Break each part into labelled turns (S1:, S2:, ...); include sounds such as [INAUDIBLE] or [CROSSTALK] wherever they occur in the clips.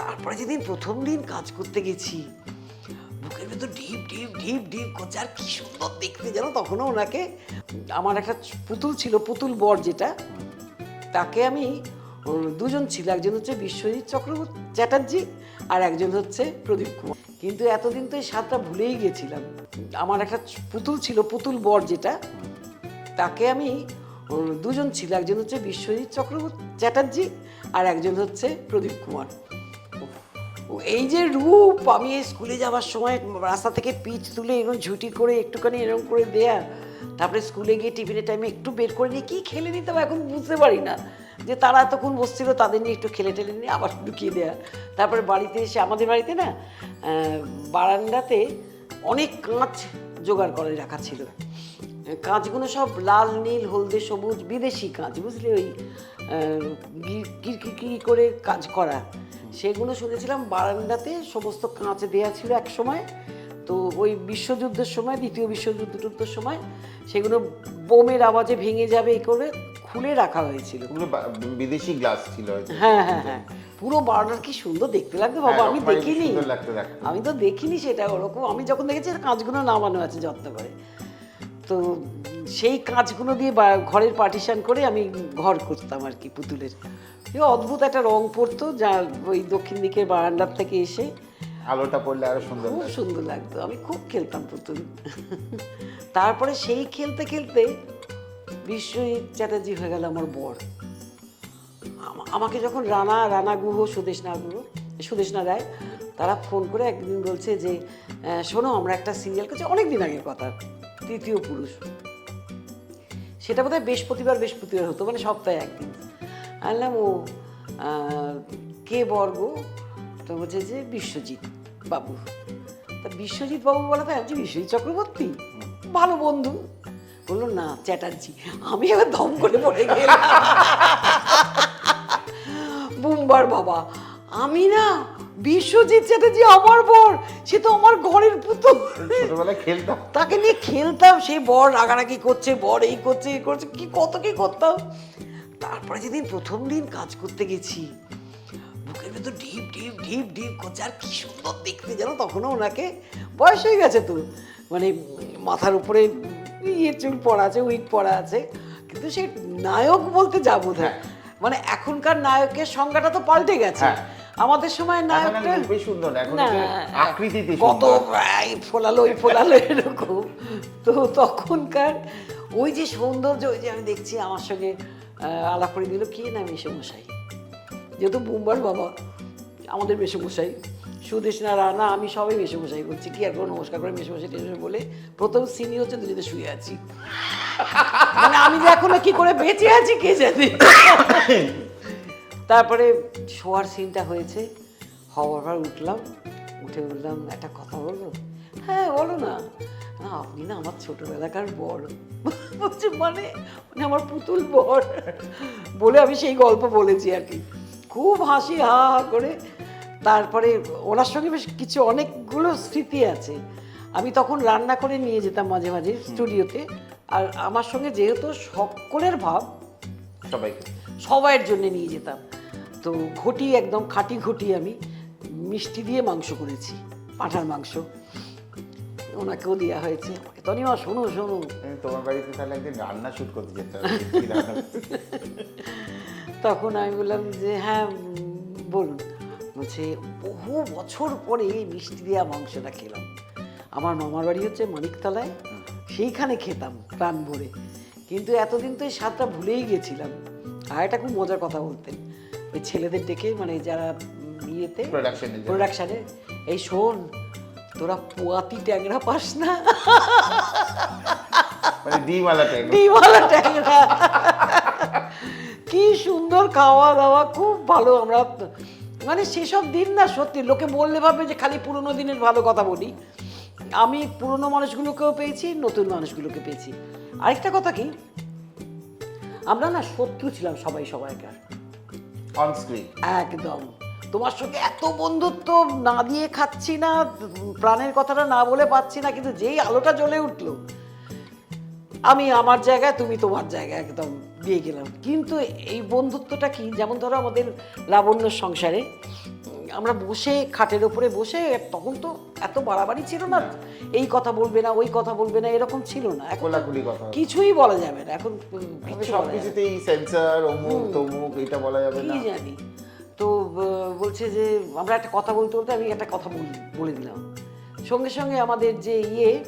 S1: তারপরে যেদিন প্রথম দিন কাজ করতে গেছি, বুকের ভেতর ঢিপ ঢিপ ঢিপ ঢিপ করছে। আর কি সুন্দর দেখতে যেন, তখনও ওনাকে আমার একটা পুতুল ছিল, পুতুল বর যেটা, তাকে আমি দুজন ছিল, একজন হচ্ছে বিশ্বজিৎ চক্রবর্তী চ্যাটার্জি আর একজন হচ্ছে প্রদীপ কুমার। কিন্তু এতদিন তো এই স্বাদটা ভুলেই গেছিলাম। আমার একটা পুতুল ছিল, পুতুল বর যেটা, তাকে আমি দুজন ছিল, একজন হচ্ছে বিশ্বজিৎ চক্রবর্তী চ্যাটার্জি আর একজন হচ্ছে প্রদীপ কুমার। এই যে রূপ, আমি এই স্কুলে যাওয়ার সময় রাস্তা থেকে পিচ তুলে এরকম ঝুটি করে একটুখানি এরকম করে দেয়া। তারপরে স্কুলে গিয়ে টিফিনের টাইমে একটু বের করে নিয়ে কী খেলে নিতাম এখন বুঝতে পারি না। যে তারা এতক্ষণ বসছিল তাদের নিয়ে একটু খেলে টেলে নিয়ে আবার ঢুকিয়ে দেয়া। তারপরে বাড়িতে এসে, আমাদের বাড়িতে না বারান্দাতে অনেক কাঁচ জোগাড় করে রাখা ছিল। কাঁচগুলো সব লাল, নীল, হলদে, সবুজ, বিদেশি কাঁচ, বুঝলি ওই কিরকিরি করে কাজ করা। সেগুলো শুনেছিলাম বারান্দাতে সমস্ত কাঁচ দেয়া ছিল এক সময়। তো ওই বিশ্বযুদ্ধের সময় দ্বিতীয় বিশ্বযুদ্ধের সময় সেগুলো বোমের আওয়াজে ভেঙে যাবে এই করে খুলে রাখা হয়েছিল।
S2: বিদেশি গ্লাস ছিল
S1: হ্যাঁ হ্যাঁ হ্যাঁ। পুরো বারান্দার কি সুন্দর দেখতে লাগতো বাবা
S2: হ্যাঁ,
S1: আমি দেখিনি। আমি তো দেখিনি সেটা ওরকম আমি যখন দেখেছি কাঁচগুলো নামানো আছে যত্ন করে। তো সেই কাঁচগুলো দিয়ে বা- ঘরের পার্টিশান করে আমি ঘর করতাম আর কি পুতুলের। অদ্ভুত একটা রং পড়তো যা ওই দক্ষিণ দিকের বারান্দার থেকে এসে
S2: আলোটা পড়লে আরও সুন্দর
S1: খুব সুন্দর লাগতো। আমি খুব খেলতাম পুতুল। তারপরে সেই খেলতে খেলতে বিশ্বজিৎ চ্যাটার্জি হয়ে গেল আমার বর। আমাকে যখন রানা রানা গুহ সুদেশনা গুহ সুদেশনা রায় তারা ফোন করে একদিন বলছে যে শোনো আমরা একটা সিরিয়াল করছি। অনেক দিন আগের কথা তৃতীয় পুরুষ। সেটা বোধহয় বৃহস্পতিবার বৃহস্পতিবার হতো মানে সপ্তাহে একদিন। আনলাম, ও কে বর্গ? তো বলছে যে বিশ্বজিৎ বাবু। তা বিশ্বজিৎ বাবু বলা তাই হচ্ছে বিশ্বজিৎ চক্রবর্তী। ভালো বন্ধু। বলল, না, চ্যাটার্জি। আমি এবার দম করে পড়ে গেলাম। বুমবার বাবা। আমি না বিশ্বজিৎ চ্যাটার্জি আমার বর সে তো আমার ঘরের পুতুল।
S2: ছোটবেলায় খেলতাম।
S1: তাকে নিয়ে খেলতাম সেই বর রাগারাগি করছে বর এই করছে এই করছে কি কত কি করতাম। তারপরে যেদিন প্রথম দিন কাজ করতে গেছি বুকের ভেতর ঢিপ ঢিপ ঢিপ ঢিপ করছে আর কি সুন্দর দেখতে জানো তখনও ওনাকে বয়স হয়ে গেছে তো। মানে মাথার উপরে ইয়ে চুল পড়া আছে উইক পড়া আছে কিন্তু সে নায়ক বলতে যাব
S2: হ্যাঁ।
S1: মানে এখনকার নায়কের সংজ্ঞাটা তো পাল্টে গেছে।
S2: হ্যাঁ।
S1: আমাদের সময় নায়কটা
S2: রূপে সুন্দর না, এখন
S1: না,
S2: আকৃতিতে
S1: কত। এই ফোলালো এই ফোলালো এরকম। তো তখনকার ওই যে সৌন্দর্য ওই যে আমি দেখছি আমার সঙ্গে আলাপ করে দিল কি না মেসমশাই? যেহেতু বুম্বার বাবা আমাদের মেসমশাই সুদেশ না রানা আমি সবাই মেসমশাই বলছি কি আর কোনো নমস্কার করে মেসমশাই টেসমশাই বলে প্রথম সিনি হচ্ছে দুজনে শুয়ে আছি। মানে আমি যে এখনও কি করে বেঁচে আছি কে জানে? তারপরে শোয়ার সিনটা হয়েছে। হওয়ার পর উঠলাম উঠে বললাম একটা কথা বলব হ্যাঁ বলো না। না আপনি না আমার ছোটবেলাকার বর। [LAUGHS] বলছে মানে? মানে আমার পুতুল বর? বলে আমি সেই গল্প বলেছি আর কি। খুব হাসি হা হা করে। তারপরে ওনার সঙ্গে বেশ কিছু অনেকগুলো স্মৃতি আছে। আমি তখন রান্না করে নিয়ে যেতাম মাঝে মাঝে স্টুডিওতে। আর আমার সঙ্গে যেহেতু সকলের ভাব
S2: সবাই
S1: সবাইয়ের জন্য নিয়ে যেতাম। তো ঘটি একদম খাঁটি ঘটি আমি মিষ্টি দিয়ে মাংস করেছি পাঁঠার মাংস। ওনাকেও দেওয়া হয়েছে। তনিমা শোনো শোনো।
S2: তোমার বাড়িতে তাহলে একদিন রান্না শুট করতে যেতে হবে? [LAUGHS]
S1: তখন আমি বললাম যে হ্যাঁ বলুন। বলছে বহু বছর পরে এই মিষ্টি দেওয়া মাংসটা খেলাম। আমার মামার বাড়ি হচ্ছে মানিকতলায়। সেইখানে খেতাম প্রাণ ভরে। কিন্তু এতদিন তো এই স্বাদটা ভুলেই গেছিলাম। আর এটা খুব মজার কথা বলতেন ওই ছেলেদের ডেকে মানে যারা ইয়েতে। প্রোডাকশানে এই শোন তোরা পোয়াতি ট্যাংরা পাস না?
S2: মানে ডিমওয়ালা
S1: ট্যাংরা। কি সুন্দর খাওয়া দাওয়া খুব ভালো আমরা। মানে সেসব দিন না সত্যি লোকে বললে ভাবে যে খালি পুরনো দিনের ভালো কথা বলি। আমি পুরনো মানুষগুলোকেও পেয়েছি নতুন মানুষগুলোকে পেয়েছি। আরেকটা কথা কি? আমরা না শত্রু ছিলাম সবাই সবাইকার।
S2: অন স্ক্রিন
S1: একদম। তোমার সঙ্গে এত বন্ধুত্ব না দিয়ে খাচ্ছি না, প্রাণের কথাটা না বলে পাচ্ছি না, কিন্তু যেই আলোটা জ্বলে উঠল, আমি আমার জায়গায়, তুমি তোমার জায়গায় একদম দিয়ে গেলাম। কিন্তু এই বন্ধুত্বটা কি? যেমন ধরো আমাদের লাবণ্য সংসারে আমরা বসে খাটের ওপরে বসে তখন তো এত বাড়াবাড়ি ছিল না। এই কথা বলবে না ওই কথা বলবে না এরকম ছিল না। এখন। কিছুই বলা যাবে না। এখন উম,
S2: তবে
S1: কিচ্ছু
S2: সব
S1: বলা যাবে না।
S2: কিছুতেই সেন্সার অমুক তমুক এটা বলা যাবে না।
S1: জানি। তো বলছে যে আমরা একটা কথা বলতে বলতে আমি একটা কথা বল- বলে দিলাম। সঙ্গে সঙ্গে আমাদের যে ইয়ে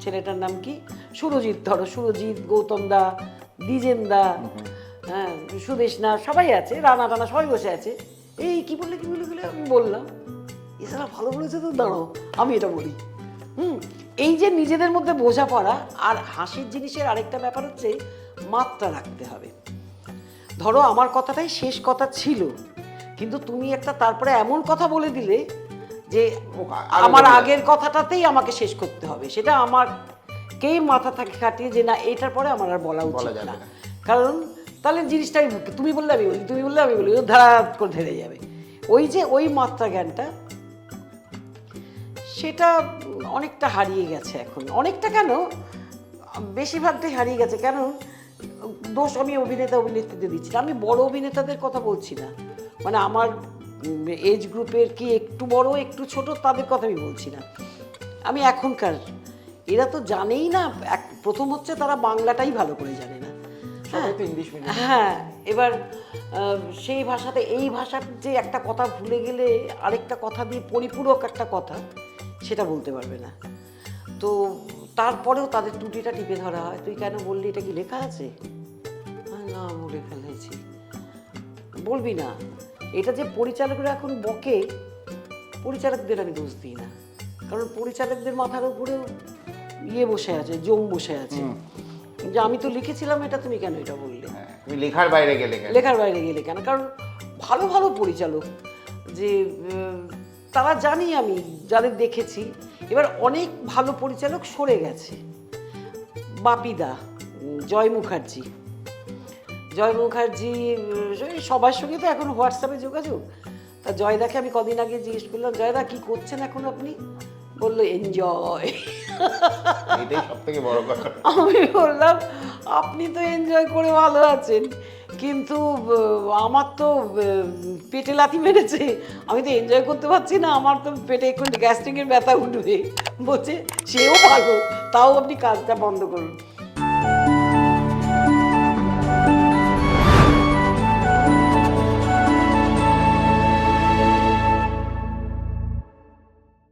S1: ছেলেটার নাম কি? সুরজিৎ ধরো সুরজিৎ গৌতম দা দ্বিজেন দা হ্যাঁ সুদেশ না সবাই আছে রানা টানা সবাই বসে আছে। এই কি বললে কি বলে বলে আমি বললাম এছাড়া ভালো বলেছে তো দাঁড়াও আমি এটা বলি। হুম এই যে নিজেদের মধ্যে বোঝাপড়া আর হাসির জিনিসের আরেকটা ব্যাপার হচ্ছে মাত্রা রাখতে হবে। ধরো আমার কথাটাই শেষ কথা ছিল কিন্তু তুমি একটা তারপরে এমন কথা বলে দিলে যে আমার আগের কথাটাতেই আমাকে শেষ করতে হবে। সেটা আমার কেই মাথা থাকে খাটিয়ে যে না এটার পরে আমার আর বলা উচিত না। কারণ তাহলে জিনিসটাই তুমি বললে আমি বলি, তুমি বললে আমি বলি ধারা করে ধরে যাবে। ওই যে ওই মাত্রা জ্ঞানটা, সেটা অনেকটা হারিয়ে গেছে এখন। অনেকটা কেন? বেশিরভাগটাই হারিয়ে গেছে। কেন? দোষ আমি অভিনেতা, অভিনেত্রীদের দিচ্ছি আমি বড় অভিনেতাদের কথা বলছি না। মানে আমার এজ গ্রুপের কি একটু বড়, একটু ছোট, তাদের কথা আমি বলছি না। আমি এখনকার, এরা তো জানেই না, এক প্রথম হচ্ছে তারা বাংলাটাই ভালো করে জানে না।
S2: সবাই তো ইংলিশ মিডিয়াম
S1: হ্যাঁ এবার সেই ভাষাতে এই ভাষার যে একটা কথা ভুলে গেলে আরেকটা কথা দিয়ে পরিপূরক একটা কথা সেটা বলতে পারবে না। তো তারপরেও তাদের টুটিটা টিপে ধরা হয়। তুই কেন বললি? এটা কি লেখা আছে? না বলে ফেলেছি। বলবি না। এটা যে পরিচালকরা এখন বকে পরিচালকদের আমি দোষ দিই না। কারণ পরিচালকদের মাথার উপরেও ইয়ে বসে আছে জম বসে আছে। যে আমি তো লিখেছিলাম এটা তুমি কেন এটা বললে?
S2: হ্যাঁ, তুমি লেখার বাইরে গেলে কেন?
S1: লেখার বাইরে গেলে কেন? কারণ ভালো ভালো পরিচালক যে তারা জানি আমি যাদের দেখেছি। এবার অনেক ভালো পরিচালক সরে গেছে। বাপিদা জয় মুখার্জি। জয় মুখার্জি সবার সঙ্গে তো এখন হোয়াটসঅ্যাপে যোগাযোগ। তা জয়দাকে আমি কদিন আগে জিজ্ঞেস করলাম জয়দা কি করছেন এখন আপনি? বলল এনজয়
S2: এটাই সব থেকে বড় কথা।
S1: আমি বললাম আপনি তো এনজয় করে ভালো আছেন। কিন্তু আমার তো পেটে লাথি মেরেছে। আমি তো এনজয় করতে পারছি না। আমার তো পেটে একটু গ্যাস্ট্রিকের ব্যথা উঠবে। বলছে সেও ভালো তাও আপনি কাজটা বন্ধ করুন।